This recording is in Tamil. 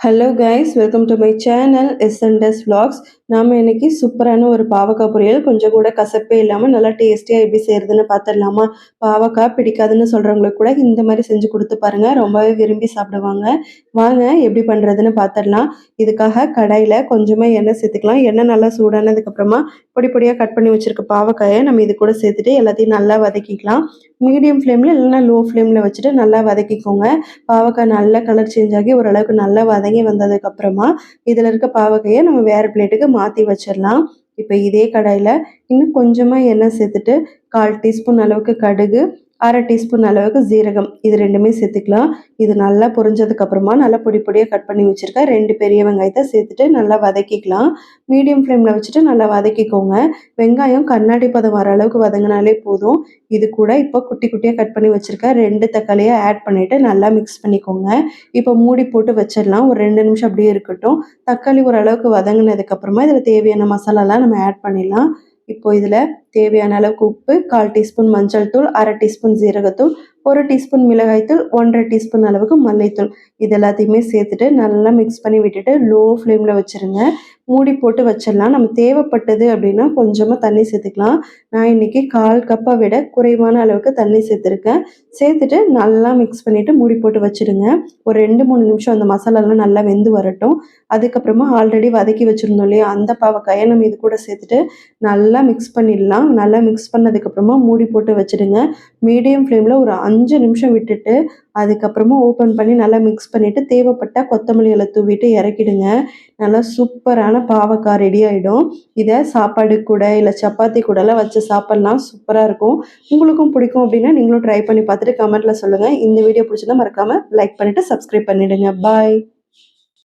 Hello guys welcome to my channel எஸ்என்டெஸ் vlogs. நாம் இன்னைக்கு சூப்பரான ஒரு பாவக்காய் பொரியல். கொஞ்சம் கூட கசப்பே இல்லாமல் நல்லா டேஸ்டியாக எப்படி செய்கிறதுன்னு பார்த்துடலாமா பாவக்காய் பிடிக்காதுன்னு சொல்கிறவங்களுக்கு கூட இந்த மாதிரி செஞ்சு கொடுத்து பாருங்கள் ரொம்பவே விரும்பி சாப்பிடுவாங்க. வாங்க எப்படி பண்ணுறதுன்னு பார்த்துடலாம் இதுக்காக கடையில் கொஞ்சமாக எண்ணெய் சேர்த்துக்கலாம். எண்ணெய் நல்லா சூடானதுக்கப்புறமா பொடி பொடியாக கட் பண்ணி வச்சுருக்க பாவக்காயை நம்ம இது கூட சேர்த்துட்டு எல்லாத்தையும் நல்லா வதக்கிக்கலாம். மீடியம் ஃப்ளேமில் இல்லைன்னா லோ ஃப்ளேமில் வச்சுட்டு நல்லா வதக்கிக்கோங்க. பாவக்காய் நல்லா கலர் சேஞ்ச் ஆகி ஓரளவுக்கு நல்லா வதங்கி வந்ததுக்கப்புறமா இதில் இருக்க பாவக்காயை நம்ம வேறு பிளேட்டுக்கு மாற்றி வச்சிடலாம். இப்போ இதே கடாயில் இன்னும் கொஞ்சமாக எண்ணெய் சேர்த்துட்டு கால் டீஸ்பூன் அளவுக்கு கடுகு அரை டீஸ்பூன் அளவுக்கு ஜீரகம் இது ரெண்டுமே சேர்த்துக்கலாம். இது நல்லா பொரிஞ்சதுக்கு அப்புறமா நல்லா பொடி பொடியாக கட் பண்ணி வச்சுருக்கேன். ரெண்டு பெரிய வெங்காயத்தை சேர்த்துட்டு நல்லா வதக்கிக்கலாம். மீடியம் ஃப்ளேமில் வச்சுட்டு நல்லா வதக்கிக்கோங்க. வெங்காயம் கண்ணாடி பதம் வர அளவுக்கு வதங்கினாலே போதும். இது கூட இப்போ குட்டி குட்டியாக கட் பண்ணி வச்சுருக்கேன். ரெண்டு தக்காளியை ஆட் பண்ணிவிட்டு நல்லா மிக்ஸ் பண்ணிக்கோங்க. இப்போ மூடி போட்டு வச்சிடலாம். ஒரு ரெண்டு நிமிஷம் அப்படியே இருக்கட்டும். தக்காளி ஓரளவுக்கு வதங்கினதுக்கப்புறமா இதில் தேவையான மசாலாலாம் நம்ம ஆட் பண்ணிடலாம். இப்போ இதில் தேவையான அளவுக்கு உப்பு கால் டீஸ்பூன் மஞ்சள் தூள் அரை டீஸ்பூன் ஜீரகத்தூள் ஒரு டீஸ்பூன் மிளகாய்த்தூள் ஒன்றரை டீஸ்பூன் அளவுக்கு மல்லித்தூள். இது எல்லாத்தையுமே சேர்த்துட்டு நல்லா மிக்ஸ் பண்ணி விட்டுட்டு லோ ஃப்ளேமில் வச்சுருங்க. மூடி போட்டு வச்சிடலாம். நம்ம தேவைப்பட்டது அப்படின்னா கொஞ்சமாக தண்ணி சேர்த்துக்கலாம். நான் இன்றைக்கி கால் கப்பை விட குறைவான அளவுக்கு தண்ணி சேர்த்துருக்கேன். சேர்த்துட்டு நல்லா மிக்ஸ் பண்ணிவிட்டு மூடி போட்டு வச்சுடுங்க. ஒரு ரெண்டு மூணு நிமிஷம் அந்த மசாலாலாம் நல்லா வெந்து வரட்டும். அதுக்கப்புறமா ஆல்ரெடி வதக்கி வச்சுருந்தோம் இல்லையா? அந்த பாவக்காயை நம்ம இது கூட சேர்த்துட்டு நல்லா மிக்ஸ் பண்ணிடலாம். நல்லா மிக்ஸ் பண்ணதுக்கப்புறமா மூடி போட்டு வச்சுடுங்க. மீடியம் ஃப்ளேமில் ஒரு அஞ்சு நிமிஷம் விட்டுட்டு அதுக்கப்புறமா ஓப்பன் பண்ணி நல்லா மிக்ஸ் பண்ணிவிட்டு தேவைப்பட்டால் கொத்தமல்லி இலை தூவிட்டு இறக்கிடுங்க. நல்லா சூப்பரான பாவக்காய் ரெடி ஆகிடும் இதை சாப்பாடு கூட இல்லை சப்பாத்தி கூடலாம் வச்சு சாப்பிட்லாம். சூப்பராக இருக்கும். உங்களுக்கும் பிடிக்கும் அப்படின்னா நீங்களும் ட்ரை பண்ணி பார்த்துட்டு கமெண்ட்டில் சொல்லுங்கள் இந்த வீடியோ பிடிச்சிருந்தா மறக்காமல் லைக் பண்ணிவிட்டு சப்ஸ்கிரைப் பண்ணிவிடுங்க பாய்